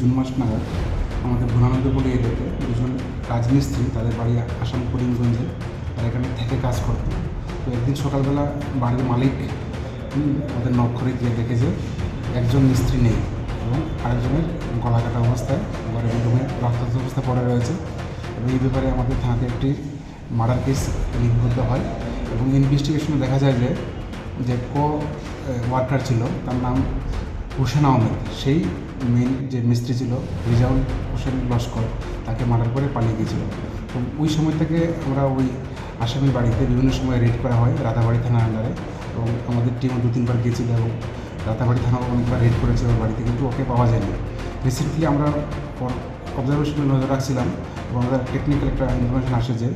June মাস নাগাদ আমাদের ভুনানন্দপুর এরিয়াতে দুজন রাজমিস্ত্রি তাদের বাড়ি আসাম করিমগঞ্জে তারা এখানে থেকে কাজ করতো তো একদিন সকালবেলা বাড়ির মালিক আমাদের নক করে গিয়ে দেখে যে একজন মিস্ত্রি নেই এবং আরেকজনের গলা কাটা অবস্থায় ঘরের রুমে রক্তাক্ত অবস্থায় পড়ে রয়েছে এবং এই ব্যাপারে আমাদের থানাতে একটি মার্ডার কেস লিপিবদ্ধ হয় এবং ইনভেস্টিগেশনে দেখা যায় যে যে কো ওয়ার্কার ছিল, তার নাম হুসেন আহমেদ, সেই মেইন যে মিস্ত্রি ছিল, রিজাউল হোসেন লস্কর, তাকে মার্ডার করে পালিয়ে গিয়েছিল। তো ওই সময় থেকে আমরা ওই আসামির বাড়িতে বিভিন্ন সময় রেড করা হয় রাতাবাড়ি থানার আন্ডারে এবং আমাদের টিমও দু তিনবার গিয়েছিল এবং রাতাবাড়ি থানাও অনেকবার রেড করেছে ওর বাড়িতে, কিন্তু ওকে পাওয়া যায়নি। রিসেন্টলি আমরা অবজারভেশনে নজর রাখছিলাম এবং আমাদের টেকনিক্যাল একটা ইনফরমেশন আসে যে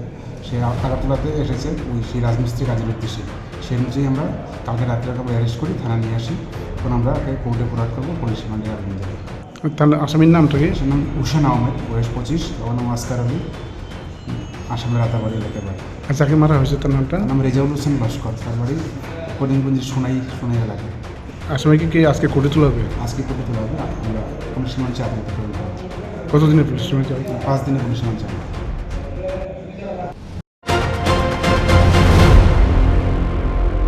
সে আগরতলাতে এসেছে, ওই সেই রাজমিস্ত্রি কাজের উদ্দেশ্যে সেই অনুযায়ী আমরা কালকে রাত্রে ওকে অ্যারেস্ট করি থানা নিয়ে আসি। তখন আমরা ওকে কোর্টে ফোরাট করব পুলিশ রিমান্ডে আবেদন দেবো তার আসামির নামটা কি? সে নাম হুসেন আহমেদ বয়স পঁচিশ তখন নাম আসকার আলী। আসামের রাতাবাড়ি এলাকায় বাড়ি। আর যাকে মারা হয়েছে তার নামটা? নাম রেজাউল হোসেন লস্কর তার বাড়ি করিমগঞ্জের সোনাই সোনাই এলাকায় আসামিকে কি আজকে কোর্টে তোলা হবে? আজকে কোর্টে তোলা হবে। আমরা পুলিশ রিমান্ড চাপ কতদিনের পুলিশ রিমান্ড? পাঁচ দিনের পুলিশ রিমান্ড চাপ